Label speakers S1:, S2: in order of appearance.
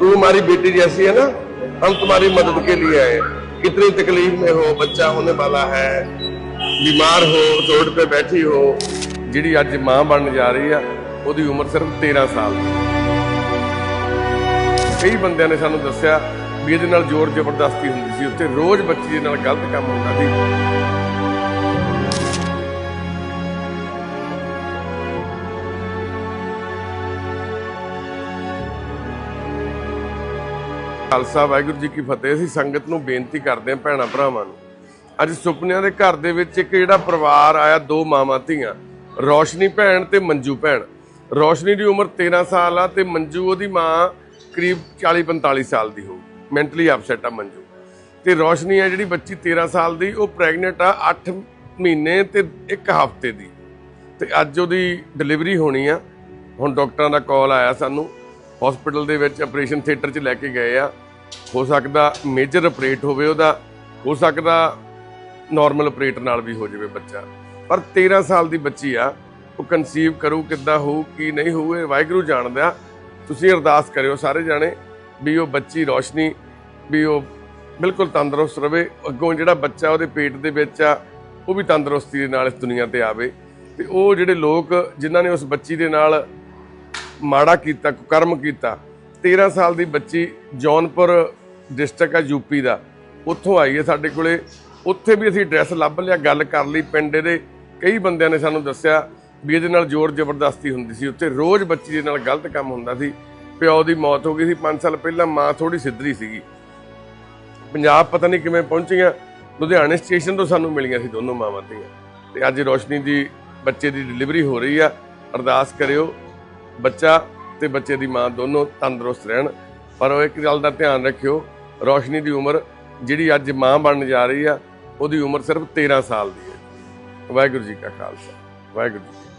S1: तू हमारी बेटी जैसी है ना हम तुम्हारी मदद के लिए आए हैं। कितनी तकलीफ में हो बच्चा होने वाला है बीमार हो रोड पे बैठी हो ਜਿਹੜੀ ਅੱਜ ਮਾਂ ਬਣਨ ਜਾ ਰਹੀ ਆ ਉਹਦੀ ਉਮਰ ਸਿਰਫ 13 ਸਾਲ ਕਈ ਬੰਦਿਆਂ ਨੇ ਸਾਨੂੰ ਦੱਸਿਆ ਵੀ ਇਹਦੇ ਨਾਲ ਜ਼ੋਰ ਜ਼ਬਰਦਸਤੀ ਹੁੰਦੀ ਸੀ ਉੱਥੇ ਰੋਜ਼ ਬੱਚੀ ਦੇ ਨਾਲ ਗਲਤ ਕੰਮ ਹੁੰਦਾ ਸੀ ਖਾਲਸਾ ਵਾਹਿਗੁਰੂ ਜੀ ਕੀ ਫਤਿਹ। ਅਸੀਂ ਸੰਗਤ ਨੂੰ ਬੇਨਤੀ ਕਰਦੇ ਹਾਂ ਭੈਣਾ ਭਰਾਵਾਂ ਨੂੰ। ਅੱਜ ਸੁਪਨਿਆਂ ਦੇ ਘਰ ਦੇ ਵਿੱਚ ਇੱਕ ਜਿਹੜਾ ਪਰਿਵਾਰ ਆਇਆ, ਦੋ ਮਾਵਾਂ ਧੀਆਂ। ਰੋਸ਼ਨੀ ਭੈਣ ਤੇ ਮੰਜੂ ਭੈਣ। ਰੋਸ਼ਨੀ ਦੀ ਉਮਰ 13 ਸਾਲ ਆ ਤੇ ਮੰਜੂ ਉਹਦੀ ਮਾਂ ਕਰੀਬ 40 45 ਸਾਲ ਦੀ ਹੋਊ। ਮੈਂਟਲੀ ਅਪਸੈਟ ਆ ਮੰਜੂ। ਤੇ ਰੋਸ਼ਨੀ ਆ ਜਿਹੜੀ ਬੱਚੀ 13 ਸਾਲ ਦੀ, ਉਹ ਪ੍ਰੈਗਨੈਂਟ ਆ 8 ਮਹੀਨੇ ਤੇ 1 ਹਫ਼ਤੇ ਦੀ। ਤੇ ਅੱਜ ਉਹਦੀ ਡਿਲੀਵਰੀ ਹੋਣੀ ਆ। ਹੁਣ ਡਾਕਟਰਾਂ ਦਾ ਕਾਲ ਆਇਆ ਸਾਨੂੰ। ਹਸਪੀਟਲ ਦੇ ਵਿੱਚ ਆਪਰੇਸ਼ਨ ਥੀਏਟਰ 'ਚ ਲੈ ਕੇ ਗਏ ਆ। ਹੋ ਸਕਦਾ ਮੇਜਰ ਆਪਰੇਟ ਹੋਵੇ ਉਹਦਾ, ਹੋ ਸਕਦਾ ਨਾਰਮਲ ਆਪਰੇਟ ਨਾਲ ਵੀ ਹੋ ਜਾਵੇ ਬੱਚਾ। ਪਰ 13 ਸਾਲ ਦੀ ਬੱਚੀ ਆ, ਉਹ ਕਨਸੀਵ ਕਰੂ ਕਿੱਦਾਂ ਹੋਊ, ਕੀ ਨਹੀਂ ਹੋਊ, ਇਹ ਵਾਹਿਗੁਰੂ ਜਾਣਦਾ। ਤੁਸੀਂ ਅਰਦਾਸ ਕਰਿਓ ਸਾਰੇ ਜਾਣੇ ਵੀ ਉਹ ਬੱਚੀ ਰੋਸ਼ਨੀ, ਵੀ ਉਹ ਬਿਲਕੁਲ ਤੰਦਰੁਸਤ ਰਵੇ। ਅੱਗੋਂ ਜਿਹੜਾ ਬੱਚਾ ਉਹਦੇ ਪੇਟ ਦੇ ਵਿੱਚ ਆ, ਉਹ ਵੀ ਤੰਦਰੁਸਤੀ ਦੇ ਨਾਲ ਇਸ ਦੁਨੀਆ ਤੇ ਆਵੇ। ਤੇ ਉਹ ਜਿਹੜੇ ਲੋਕ ਜਿਨ੍ਹਾਂ ਨੇ ਉਸ ਬੱਚੀ ਦੇ ਨਾਲ ਮਾੜਾ ਕੀਤਾ, ਕੁਕਰਮ ਕੀਤਾ। 13 ਸਾਲ ਦੀ ਬੱਚੀ ਜੌਨਪੁਰ ਡਿਸਟ੍ਰਿਕਟ ਆ ਯੂਪੀ ਦਾ। ਉੱਥੋਂ ਆਈ ਹੈ ਸਾਡੇ ਕੋਲੇ। ਉੱਥੇ ਵੀ ਅਸੀਂ ਐਡਰੈਸ ਲੱਭ ਲਿਆ, ਗੱਲ ਕਰ ਲਈ ਪਿੰਡ ਦੇ। ਕਈ ਬੰਦਿਆਂ ਨੇ ਸਾਨੂੰ ਦੱਸਿਆ ਵੀ ਇਹਦੇ ਨਾਲ ਜ਼ੋਰ ਜ਼ਬਰਦਸਤੀ ਹੁੰਦੀ ਸੀ। ਉੱਥੇ ਰੋਜ਼ ਬੱਚੀ ਦੇ ਨਾਲ ਗਲਤ ਕੰਮ ਹੁੰਦਾ ਸੀ। ਪਿਓ ਦੀ ਮੌਤ ਹੋ ਗਈ ਸੀ। 5 ਸਾਲ ਪਹਿਲਾਂ ਮਾਂ ਥੋੜੀ ਸਿੱਧਰੀ ਸੀਗੀ। ਪੰਜਾਬ ਪਤਾ ਨਹੀਂ ਕਿਵੇਂ ਪਹੁੰਚੀਆਂ। ਲੁਧਿਆਣੇ ਸਟੇਸ਼ਨ ਤੋਂ ਸਾਨੂੰ ਮਿਲੀਆਂ ਸੀ ਦੋਨੋਂ ਮਾਵਾਂ ਧੀਆਂ। ਤੇ ਅੱਜ ਰੋਸ਼ਨੀ ਦੀ ਬੱਚੇ ਦੀ ਡਿਲੀਵਰੀ ਹੋ ਰਹੀ ਆ। ਅਰਦਾਸ ਕਰਿਓ ਬੱਚਾ ਤੇ ਬੱਚੇ ਦੀ ਮਾਂ ਦੋਨੋਂ ਤੰਦਰੁਸਤ ਰਹਿਣ। ਪਰ ਉਹ ਇੱਕ ਗੱਲ ਦਾ ਧਿਆਨ ਰੱਖਿਓ, ਰੋਸ਼ਨੀ ਦੀ ਉਮਰ ਜਿਹੜੀ ਅੱਜ ਮਾਂ ਬਣਨ ਜਾ ਰਹੀ ਆ, ਉਹਦੀ ਉਮਰ ਸਿਰਫ 13 ਸਾਲ ਦੀ ਹੈ। ਵਾਹਿਗੁਰੂ ਜੀ ਕਾ ਖਾਲਸਾ, ਵਾਹਿਗੁਰੂ ਜੀ